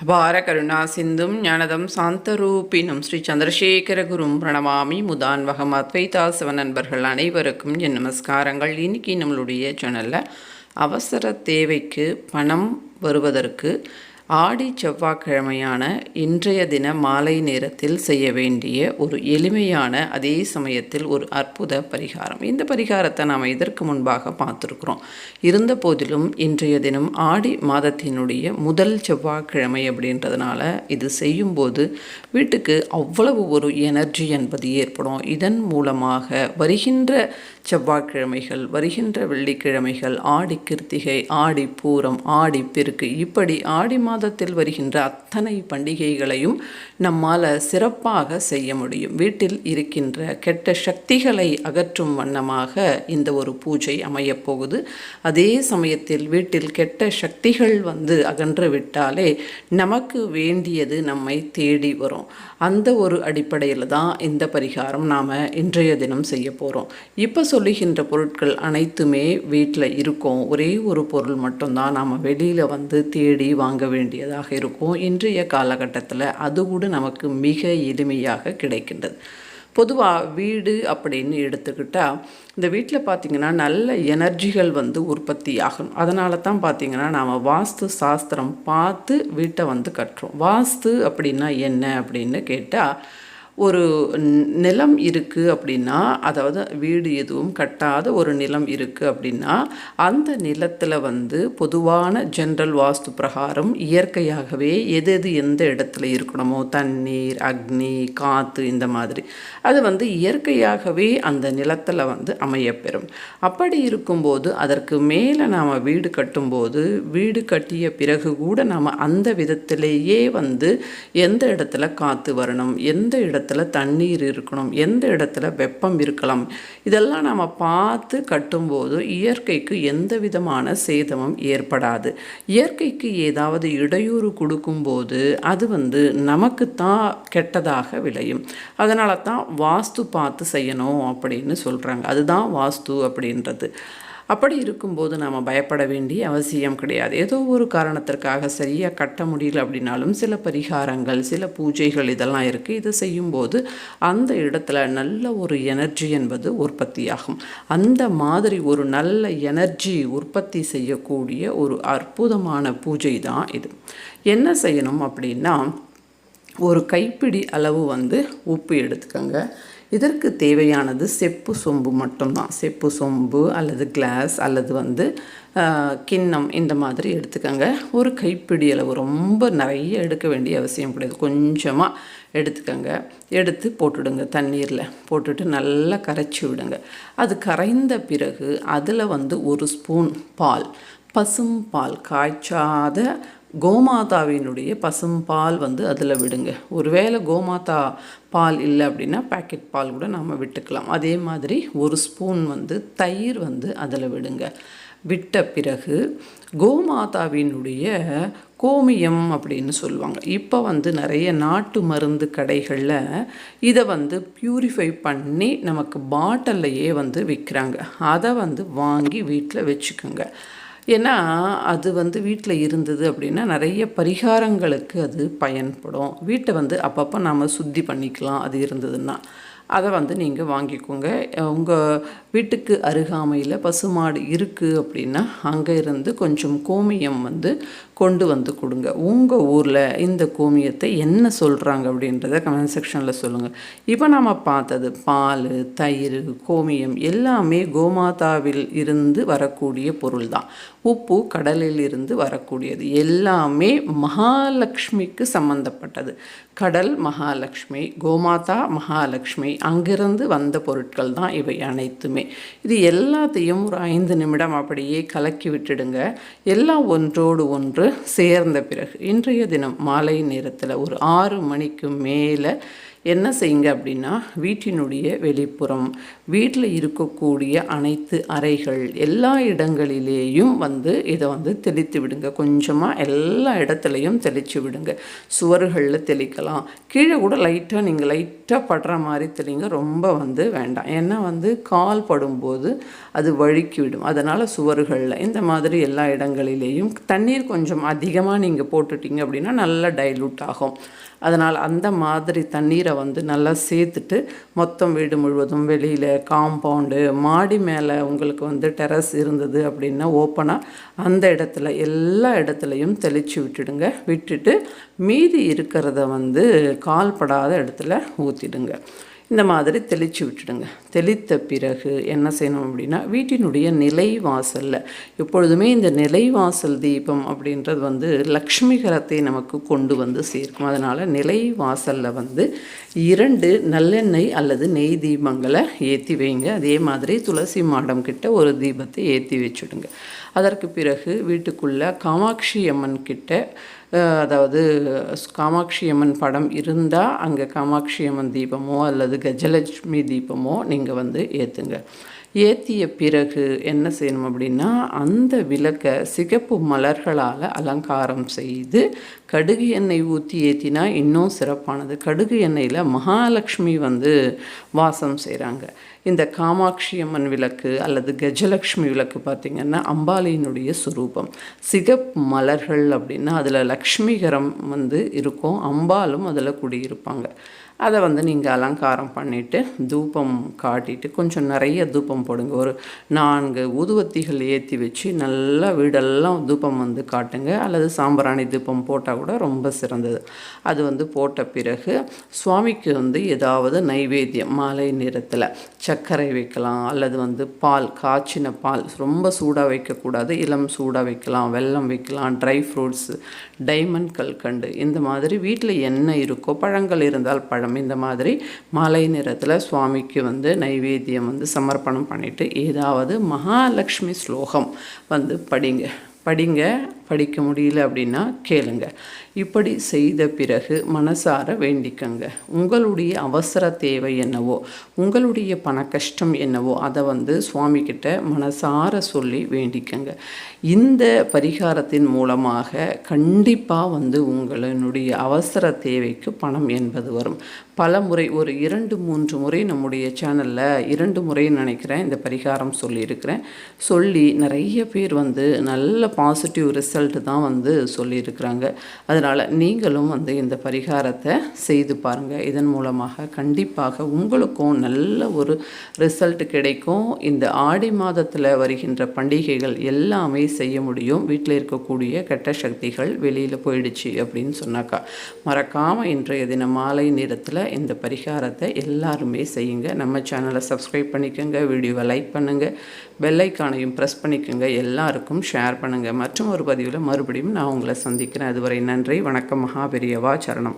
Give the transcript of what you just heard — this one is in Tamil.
அபார கருணா சிந்தும் ஞானதம் சாந்தரூபினும் ஸ்ரீ சந்திரசேகர குரும் பிரணமாமி முதான்வகம் அத்வைதாசவ நண்பர்கள் அனைவருக்கும் என் நமஸ்காரங்கள். இன்னைக்கு நம்மளுடைய சேனலில் அவசர தேவைக்கு பணம் வருவதற்கு ஆடி செவ்வாய்க்கிழமையான இன்றைய தின மாலை நேரத்தில் செய்ய வேண்டிய ஒரு எளிமையான அதே சமயத்தில் ஒரு அற்புத பரிகாரம். இந்த பரிகாரத்தை நாம் இதற்கு முன்பாக பார்த்துருக்குறோம். இருந்த போதிலும் இன்றைய தினம் ஆடி மாதத்தினுடைய முதல் செவ்வாய்க்கிழமை அப்படின்றதுனால இது செய்யும்போது வீட்டுக்கு அவ்வளவு ஒரு எனர்ஜி என்பது ஏற்படும். இதன் மூலமாக வருகின்ற செவ்வாய்க்கிழமைகள் வருகின்ற வெள்ளிக்கிழமைகள் ஆடி கிருத்திகை ஆடி பூரம் ஆடி பெருக்கு இப்படி ஆடி மாதத்தில் வருகின்ற அத்தனை பண்டிகைகளையும் நம்மால் சிறப்பாக செய்ய முடியும். வீட்டில் இருக்கின்ற கெட்ட சக்திகளை அகற்றும் வண்ணமாக இந்த ஒரு பூஜை அமையப் போகுது. அதே சமயத்தில் வீட்டில் கெட்ட சக்திகள் வந்து அகன்று விட்டாலே நமக்கு வேண்டியது நம்மை தேடி வரும். அந்த ஒரு அடிப்படையில் தான் இந்த பரிகாரம் நாம் இன்றைய தினம் செய்ய போகிறோம் இப்போ சொல்லுகின்ற பொருட்கள் அனைத்துமே வீட்டில் இருக்கும். ஒரே ஒரு பொருள் மட்டும்தான் நாம் வெளியில் வந்து தேடி வாங்க வேண்டும் வேண்டியதாக இருக்கும். இன்றைய காலகட்டத்தில் அது கூட நமக்கு மிக எளிமையாக கிடைக்கின்றது. பொதுவாக வீடு அப்படின்னு எடுத்துக்கிட்டால் இந்த வீட்டில் பார்த்திங்கன்னா நல்ல எனர்ஜிகள் வந்து உற்பத்தி ஆகணும் அதனால தான் பார்த்திங்கன்னா நாம் வாஸ்து சாஸ்திரம் பார்த்து வீட்டை வந்து கட்டுறோம். வாஸ்து அப்படின்னா என்ன அப்படின்னு கேட்டால் ஒரு நிலம் இருக்குது அப்படின்னா அதாவது வீடு எதுவும் கட்டாத ஒரு நிலம் இருக்குது அப்படின்னா அந்த நிலத்தில் வந்து பொதுவான ஜென்ரல் வாஸ்து பிரகாரம் இயற்கையாகவே எது எது எந்த இடத்துல இருக்கணுமோ தண்ணீர் அக்னி காற்று இந்த மாதிரி அது வந்து இயற்கையாகவே அந்த நிலத்தில் வந்து அமையப்பெறும். அப்படி இருக்கும்போது அதற்கு மேலே நாம் வீடு கட்டும்போது வீடு கட்டிய பிறகு கூட நாம் அந்த விதத்திலேயே வந்து எந்த இடத்துல காற்று வரணும் எந்த இடத்துல இடத்துல தண்ணீர் இருக்கணும். எந்த இடத்துல வெப்பம் இருக்கலாம். இதெல்லாம் நாம் பார்த்து கட்டும்போது இயற்கைக்கு எந்த விதமான சேதமும் ஏற்படாது. இயற்கைக்கு ஏதாவது இடையூறு கொடுக்கும்போது அது வந்து நமக்கு தான் கெட்டதாக விளையும். அதனால தான் வாஸ்து பார்த்து செய்யணும் அப்படின்னு சொல்கிறாங்க அதுதான் வாஸ்து அப்படின்றது. அப்படி இருக்கும்போது நாம் பயப்பட வேண்டிய அவசியம் கிடையாது. ஏதோ ஒரு காரணத்திற்காக சரியாக கட்ட முடியல அப்படின்னாலும் சில பரிகாரங்கள் சில பூஜைகள் இதெல்லாம் இருக்குது இதை செய்யும்போது அந்த இடத்துல நல்ல ஒரு எனர்ஜி என்பது உற்பத்தியாகும். அந்த மாதிரி ஒரு நல்ல எனர்ஜி உற்பத்தி செய்யக்கூடிய ஒரு அற்புதமான பூஜை தான் இது. என்ன செய்யணும் அப்படின்னா ஒரு கைப்பிடி அளவு வந்து உப்பு எடுத்துக்கோங்க. இதற்கு தேவையானது செப்பு சொம்பு மட்டும்தான். செப்பு சொம்பு அல்லது கிளாஸ் அல்லது வந்து கிண்ணம் இந்த மாதிரி எடுத்துக்கோங்க. ஒரு கைப்பிடி அளவு ரொம்ப நிறைய எடுக்க வேண்டிய அவசியம் கிடையாது. கொஞ்சமாக எடுத்துக்கோங்க. எடுத்து போட்டுடுங்க தண்ணீரில். போட்டுட்டு நல்லா கரைச்சி விடுங்க. அது கரைந்த பிறகு அதில் வந்து ஒரு ஸ்பூன் பால். பசும் பால். காய்ச்சாத கோமாதாவினுடைய பசும் பால் வந்து அதில் விடுங்க. ஒருவேளை கோமாதா பால் இல்லை அப்படின்னா பேக்கெட் பால் கூட நம்ம விட்டுக்கலாம். அதே மாதிரி ஒரு ஸ்பூன் வந்து தயிர் வந்து அதில் விடுங்க. விட்ட பிறகு கோமாதாவினுடைய கோமியம் அப்படின்னு சொல்லுவாங்க. இப்போ வந்து நிறைய நாட்டு மருந்து கடைகளில் இதை வந்து ப்யூரிஃபை பண்ணி நமக்கு பாட்டில்லையே வந்து விற்கிறாங்க. அதை வந்து வாங்கி வீட்டில் வச்சுக்கோங்க. ஏன்னா அது வந்து வீட்டில் இருந்தது அப்படின்னா நிறைய பரிகாரங்களுக்கு அது பயன்படும். வீட்டை வந்து அப்பப்போ நாம் சுத்தி பண்ணிக்கலாம் அது இருந்ததுன்னா. அதை வந்து நீங்கள் வாங்கிக்கோங்க. உங்கள் வீட்டுக்கு அருகாமையில் பசுமாடு இருக்குது அப்படின்னா அங்கே இருந்து கொஞ்சம் கோமியம் வந்து கொண்டு வந்து கொடுங்க. உங்கள் ஊரில் இந்த கோமியத்தை என்ன சொல்கிறாங்க அப்படின்றத கமெண்ட் செக்ஷனில் சொல்லுங்கள் இப்போ நாம் பார்த்தது பால் தயிர் கோமியம் எல்லாமே கோமாதாவில் இருந்து வரக்கூடிய பொருள் தான். உப்பு கடலில் இருந்து வரக்கூடியது. எல்லாமே மகாலட்சுமிக்கு சம்பந்தப்பட்டது. கடல் மகாலட்சுமி கோமாதா மகாலட்சுமி அங்கிருந்து வந்த பொருட்கள் தான் இவை அனைத்துமே. இது எல்லாத்தையும் ஒரு ஐந்து நிமிடம் அப்படியே கலக்கி விட்டுடுங்க. எல்லாம் ஒன்றோடு ஒன்று சேர்ந்த பிறகு இன்றைய தினம் மாலை நேரத்தில் ஒரு ஆறு மணிக்கு மேலே என்ன செய்யுங்க அப்படின்னா வீட்டினுடைய வெளிப்புறம் வீட்டில் இருக்கக்கூடிய அனைத்து அறைகள் எல்லா இடங்களிலேயும் வந்து இதை வந்து தெளித்து விடுங்க. கொஞ்சமாக எல்லா இடத்துலையும் தெளித்து விடுங்க. சுவர்களில் தெளிக்கலாம். கீழே கூட லைட்டாக நீங்கள் லைட்டாக படுற மாதிரி தெளிங்க. ரொம்ப வந்து வேண்டாம். ஏன்னா வந்து கால் படும்போது அது வழுக்கி விடும். அதனால் சுவர்களில் இந்த மாதிரி எல்லா இடங்களிலேயும் தண்ணீர் கொஞ்சம் அதிகமாக நீங்கள் போட்டுட்டீங்க அப்படின்னா நல்லா டைலூட் ஆகும். அதனால் அந்த மாதிரி தண்ணீரை வந்து நல்லா சேர்த்துட்டு மொத்தம் வீடு முழுவதும் வெளியில் காம்பவுண்டு மாடி மேலே உங்களுக்கு வந்து டெரஸ் இருந்தது அப்படின்னா ஓப்பனாக அந்த இடத்துல எல்லா இடத்துலையும் தெளித்து விட்டுடுங்க. விட்டுட்டு மீதி இருக்கிறத வந்து கால்படாத இடத்துல ஊற்றிடுங்க இந்த மாதிரி தெளித்து விட்டுடுங்க. தெளித்த பிறகு என்ன செய்யணும் அப்படின்னா வீட்டினுடைய நிலை வாசலில் எப்பொழுதுமே இந்த நிலை வாசல் தீபம் அப்படின்றது வந்து லக்ஷ்மிகரத்தை நமக்கு கொண்டு வந்து சேர்க்கும். அதனால் நிலை வாசலில் வந்து இரண்டு நல்லெண்ணெய் அல்லது நெய் தீபங்களை ஏற்றி வைங்க. அதே மாதிரி துளசி மாடம் கிட்ட ஒரு தீபத்தை ஏற்றி வச்சுடுங்க. அதற்கு பிறகு வீட்டுக்குள்ளே காமாட்சி அம்மன் கிட்ட அதாவது காமாட்சி அம்மன் படம் இருந்தால் அங்கே காமாட்சி அம்மன் தீபமோ அல்லது கஜலட்சுமி தீபமோ நீங்கள் வந்து ஏற்றுங்க ஏற்றிய பிறகு என்ன செய்யணும் அப்படின்னா அந்த விளக்கை சிகப்பு மலர்களால் அலங்காரம் செய்து கடுகு எண்ணெய் ஊற்றி ஏற்றினா இன்னும் சிறப்பானது. கடுகு எண்ணெயில் மகாலட்சுமி வந்து வாசம் செய்கிறாங்க இந்த காமாட்சி அம்மன் விளக்கு அல்லது கஜலக்ஷ்மி விளக்கு பார்த்திங்கன்னா அம்பாலியினுடைய சுரூபம். சிகப் மலர்கள் அப்படின்னா அதில் லக்ஷ்மிகரம் வந்து இருக்கும். அம்பாலும் அதில் குடியிருப்பாங்க. அதை வந்து நீங்கள் அலங்காரம் பண்ணிவிட்டு தூபம் காட்டிட்டு கொஞ்சம் நிறைய தூபம் போடுங்க. ஒரு நான்கு ஊதுவத்திகள் ஏற்றி வச்சு நல்லா வீடெல்லாம் தூபம் வந்து காட்டுங்க. அல்லது சாம்பிராணி தூபம் போட்டால் கூட ரொம்ப சிறந்தது. அது வந்து போட்ட பிறகு சுவாமிக்கு வந்து ஏதாவது நைவேத்தியம் மாலை நேரத்தில். சர்க்கரை வைக்கலாம் அல்லது வந்து பால் காய்ச்சின பால் ரொம்ப சூடாக வைக்கக்கூடாது. இளம் சூடாக வைக்கலாம் வெல்லம் வைக்கலாம் ட்ரை ஃப்ரூட்ஸு டைமண்ட் கல்கண்டு இந்த மாதிரி வீட்டில் என்ன இருக்கோ பழங்கள் இருந்தால் பழம். இந்த மாதிரி மாலை நேரத்தில் சுவாமிக்கு வந்து நைவேத்தியம் வந்து சமர்ப்பணம் பண்ணிவிட்டு ஏதாவது மகாலட்சுமி ஸ்லோகம் வந்து படிங்க. படிங்க. படிக்க முடியல அப்படின்னா கேளுங்க. இப்படி செய்த பிறகு மனசார வேண்டிக்கங்க. உங்களுடைய அவசர தேவை என்னவோ உங்களுடைய பண கஷ்டம் என்னவோ அதை வந்து சுவாமி கிட்ட மனசார சொல்லி வேண்டிக்கங்க. இந்த பரிகாரத்தின் மூலமாக கண்டிப்பாக வந்து உங்களுடைய அவசர தேவைக்கு பணம் என்பது வரும். பல முறை ஒரு இரண்டு மூன்று முறை நம்முடைய சேனலில் இரண்டு முறை நினைக்கிறேன் இந்த பரிகாரம் சொல்லியிருக்கிறேன். சொல்லி நிறைய பேர் வந்து நல்ல பாசிட்டிவ் ரிசல்ட் ரிசல்ட்டு தான் வந்து சொல்லியிருக்கிறாங்க. அதனால் நீங்களும் வந்து இந்த பரிகாரத்தை செய்து பாருங்கள் இதன் மூலமாக கண்டிப்பாக உங்களுக்கும் நல்ல ஒரு ரிசல்ட் கிடைக்கும். இந்த ஆடி மாதத்தில் வருகின்ற பண்டிகைகள் எல்லாமே செய்ய முடியும். வீட்டில் இருக்கக்கூடிய கெட்ட சக்திகள் வெளியில் போயிடுச்சு அப்படின்னு சொன்னாக்கா மறக்காமல் இன்றைய தினம் மாலை நேரத்தில் இந்த பரிகாரத்தை எல்லாருமே செய்யுங்க. நம்ம சேனலை சப்ஸ்கிரைப் பண்ணிக்கோங்க வீடியோவை லைக் பண்ணுங்கள் பெல்லைக்கானையும் ப்ரெஸ் பண்ணிக்கோங்க எல்லாருக்கும் ஷேர் பண்ணுங்கள் மற்றும் ஒரு பதிவு பதிவில் மறுபடியும் நான் உங்களை சந்திக்கிறேன். அதுவரை நன்றி வணக்கம் மகாபெரியவா சரணம்.